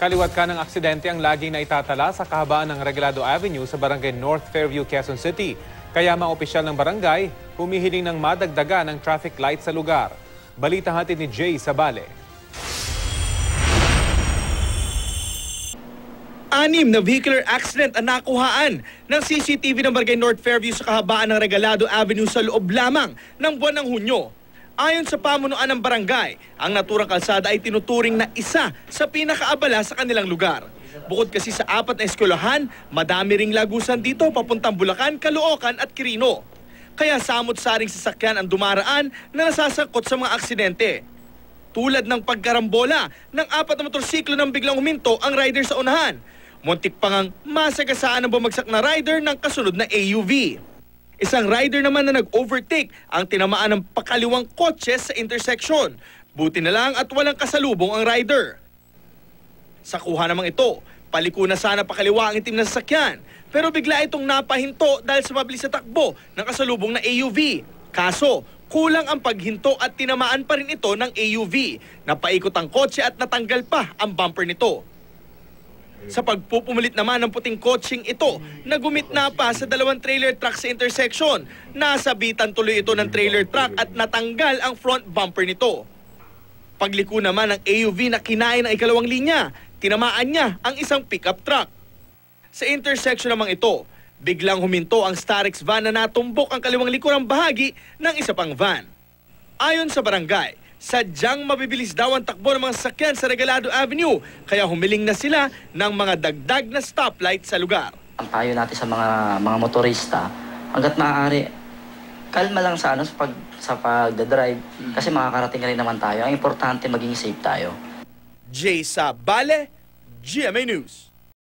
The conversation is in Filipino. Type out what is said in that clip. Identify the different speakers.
Speaker 1: Kaliwat ka ng aksidente ang laging naitatala sa kahabaan ng Regalado Avenue sa barangay North Fairview, Quezon City. Kaya mga opisyal ng barangay humihiling ng madagdagan ng traffic light sa lugar. Balita hatid ni Jay Sabale.
Speaker 2: Anim na vehicular accident ang nakuhaan ng CCTV ng Barangay North Fairview sa kahabaan ng Regalado Avenue sa loob lamang ng buwan ng Hunyo. Ayon sa pamunuan ng barangay, ang naturang kalsada ay tinuturing na isa sa pinakaabala sa kanilang lugar. Bukod kasi sa apat na eskwelahan, madami ring lagusan dito papuntang Bulacan, Caloocan at Quirino. Kaya samot-saring sasakyan ang dumaraan na nasasangkot sa mga aksidente. Tulad ng pagkarambola ng apat na motorsiklo nang biglang huminto ang rider sa unahan. Muntik pa ngang masagasaan ang bumagsak na rider ng kasunod na AUV. Isang rider naman na nag-overtake ang tinamaan ng pakaliwang kotse sa intersection. Buti na lang at walang kasalubong ang rider. Sa kuha namang ito, paliko na sana pakaliwa ang itim na sasakyan. Pero bigla itong napahinto dahil sa mabilis na takbo ng kasalubong na AUV. Kaso, kulang ang paghinto at tinamaan pa rin ito ng AUV. Napaikot ang kotse at natanggal pa ang bumper nito. Sa pagpupumilit naman ng puting coaching ito, na pa sa dalawang trailer truck sa intersection. Nasabitan tuloy ito ng trailer truck at natanggal ang front bumper nito. Pagliko naman ng AUV na kinain ng ikalawang linya, tinamaan niya ang isang pickup truck. Sa intersection namang ito, biglang huminto ang Starex van na natumbok ang kaliwang likurang bahagi ng isa pang van. Ayon sa barangay, sadyang mabibilis daw ang takbo ng mga sasakyan sa Regalado Avenue, kaya humiling na sila ng mga dagdag na stoplight sa lugar.
Speaker 3: Ang payo natin sa mga mga motorista, hanggat maaari, kalma lang sa ano sa pag sa pagdadrive kasi makakarating rin naman tayo. Ang importante maging safe tayo.
Speaker 2: Jay Sabale, GMA News.